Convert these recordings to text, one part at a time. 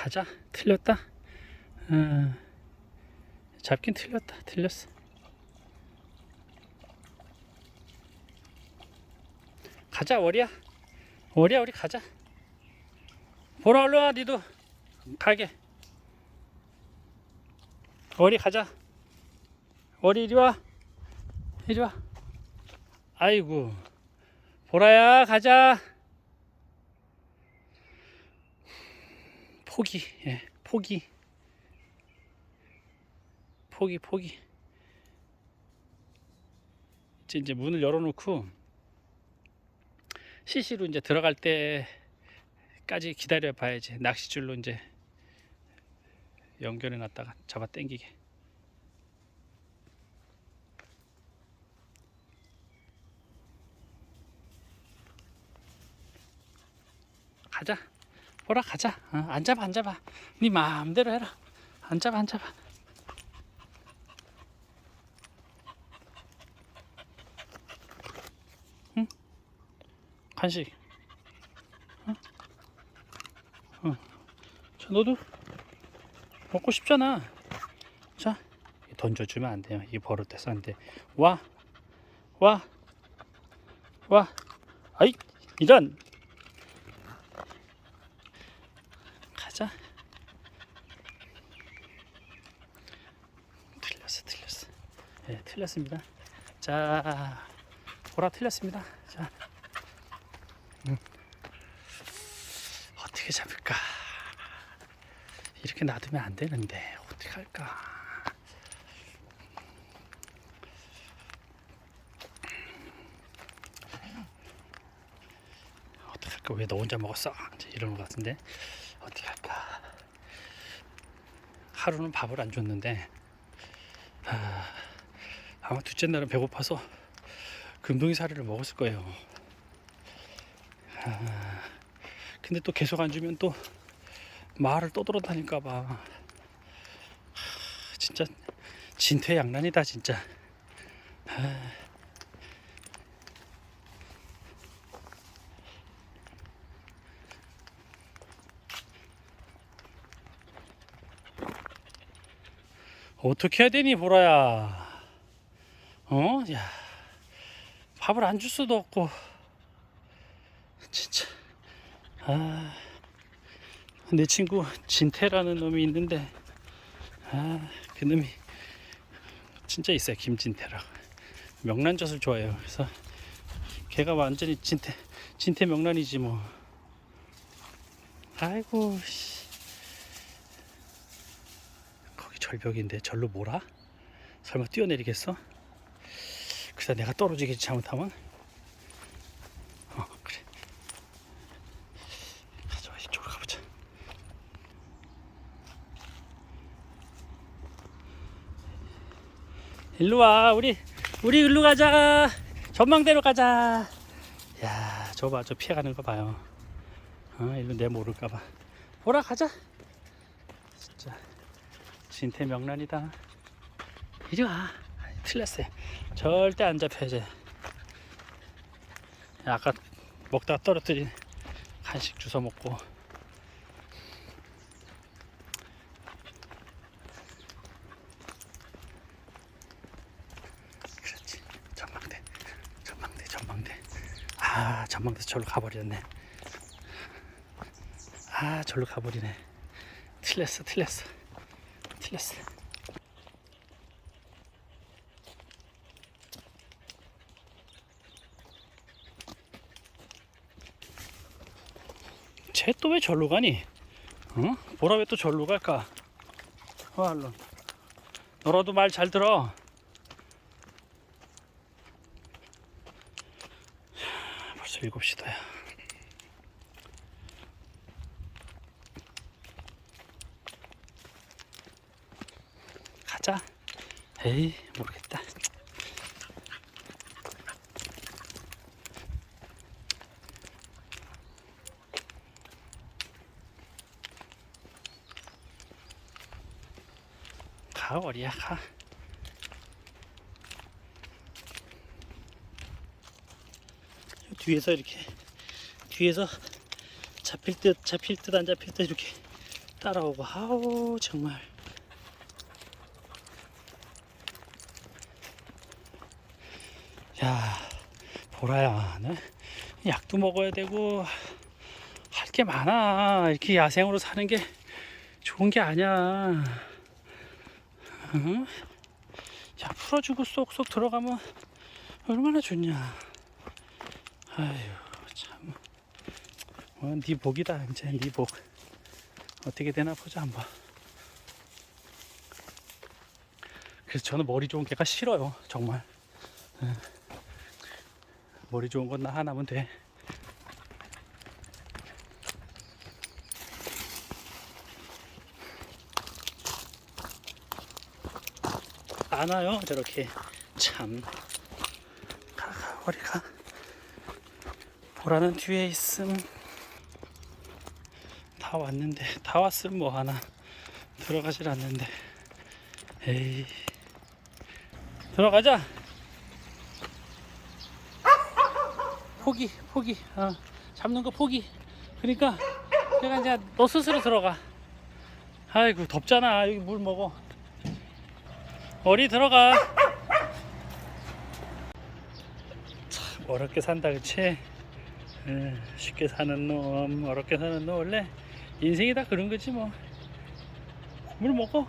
가자. 틀렸다. 어, 잡긴 틀렸다. 틀렸어. 가자 월이야. 월이야 우리 가자. 보라 얼른 와 니도 가게. 월이 가자. 월이 이리 와. 이리 와. 아이고. 보라야 가자. 포기. 예. 포기. 포기 포기. 이제 이제 문을 열어놓고 시시로 이제 들어갈 때까지 기다려 봐야지. 낚시줄로 이제 연결해 놨다가 잡아 당기게. 가자. 보라 가자. 어, 안 잡아 안 잡아. 네 마음대로 해라. 안 잡아 안 잡아. 응? 간식. 응? 어. 자 너도 먹고 싶잖아. 자 던져주면 안 돼요. 이 버릇돼서 안 돼. 와, 와, 와. 아이 이런. 가자. 틀렸어, 틀렸어. 예, 틀렸습니다. 자, 보라 틀렸습니다. 자, 음. 어떻게 잡을까? 이렇게 놔두면 안 되는데 어떻게 할까? 어떻게 할까? 왜 너 혼자 먹었어? 이러는 것 같은데 어떻게 할까? 하루는 밥을 안 줬는데 아, 아마 둘째 날은 배고파서 금동이 사리를 먹었을 거예요. 아, 근데 또 계속 안 주면 또 말을 떠돌아다닐까 봐. 하, 진짜 진퇴양난이다 진짜. 아, 어떻게 해야 되니 보라야. 어? 야 밥을 안 줄 수도 없고 진짜 아. 내 친구 진태라는 놈이 있는데 아, 그 놈이 진짜 있어요 김진태라고 명란젓을 좋아해요 그래서 걔가 완전히 진태 진태 명란이지 뭐 아이고 씨. 거기 절벽인데 절로 몰아? 설마 뛰어내리겠어? 그래서 내가 떨어지겠지 잘못하면? 어 그래. 가져와 이쪽으로 가보자. 일로 와 우리 우리 일로 가자. 전망대로 가자. 야 저거 봐저 피해가는 거 봐요. 어 일로 내 모를까봐. 보라 가자. 진짜. 진태 명란이다. 이리 와 틀렸어요. 절대 안 잡혀 이제. 아까 먹다가 떨어뜨린 간식 주워 먹고. 그렇지. 전망대. 전망대 전망대. 아 전망대 절로 가버렸네. 아 절로 가버리네. 틀렸어 틀렸어. 틀렸어 쟤 또 왜 절로 가니? 어? 보라 왜 또 절로 갈까? 와, 얼른. 너라도 말 잘 들어. 벌써 일곱 시다 야. 가자. 에이, 모르겠다. 가. 뒤에서 이렇게 뒤에서 잡힐 듯 잡힐 듯 안 잡힐 듯 이렇게 따라오고. 아우 정말. 야 보라야 너 약도 먹어야 되고 할 게 많아. 이렇게 야생으로 사는 게 좋은 게 아니야 응? 야 풀어주고 쏙쏙 들어가면 얼마나 좋냐. 아유 참. 어, 네 복이다 이제 네 복. 어떻게 되나 보자 한번 그래서 저는 머리 좋은 개가 싫어요 정말. 예. 머리 좋은 건 나 하나면 돼 안 와요. 저렇게. 참. 가가 머리가. 보라는 뒤에 있음. 다 왔는데 다 왔으면 뭐 하나. 들어가질 않는데. 에이. 들어가자. 포기 포기. 어, 잡는 거 포기. 그러니까 내가 이제 너 스스로 들어가. 아이고 덥잖아. 여기 물 먹어 어리 들어가. 참 어렵게 산다 그치? 에, 쉽게 사는 놈 어렵게 사는 놈 원래 인생이 다 그런 거지 뭐. 물 먹어.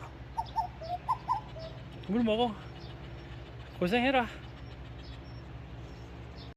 물 먹어. 고생해라